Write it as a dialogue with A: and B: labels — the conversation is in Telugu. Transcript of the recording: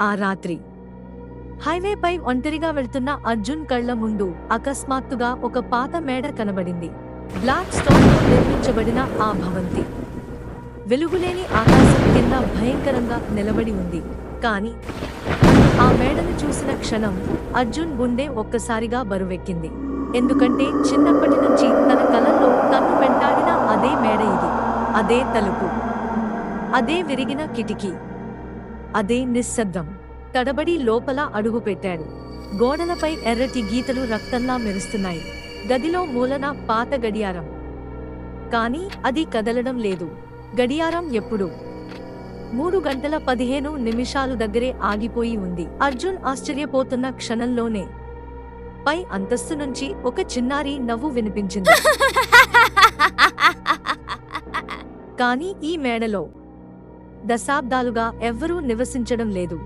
A: ఆ రాత్రి. హైవేపై ఒంటరిగా వెళ్తున్న అర్జున్ కళ్ళ ముందు అకస్మాత్తుగా ఒక పాత మేడ కనబడింది. బ్లాక్ స్టోన్ నిర్మించబడిన ఆ భవంతి. వెలుగులేని ఆకాశం కింద భయంకరంగా నిలబడి ఉంది. కాని ఆ మేడను చూసిన క్షణం అర్జున్ గుండె ఒక్కసారిగా బరువెక్కింది. ఎందుకంటే చిన్నప్పటి నుంచి తన కలల్లో తన్ను వెంటాడిన అదే మేడ ఇది. అదే తలుపు. అదే విరిగిన కిటికీ. అదే నిశ్శబ్దం. తడబడి లోపల అడుగుపెట్టాడు గోడలపై ఎర్రటి గీతలు రక్తంలా మెరుస్తున్నాయి. గదిలో మూలన పాత గడియారం. కానీ అది కదలడం లేదు. గడియారం ఎప్పుడు? మూడు గంటల పదిహేను నిమిషాలు దగ్గరే ఆగిపోయి ఉంది. అర్జున్ ఆశ్చర్యపోతున్న క్షణంలోనే. పై అంతస్తు నుంచి ఒక చిన్నారి నవ్వు వినిపించింది. కానీ ఈ మేడలో దశాబ్దాలుగా ఎవ్వరూ నివసించడం లేదు.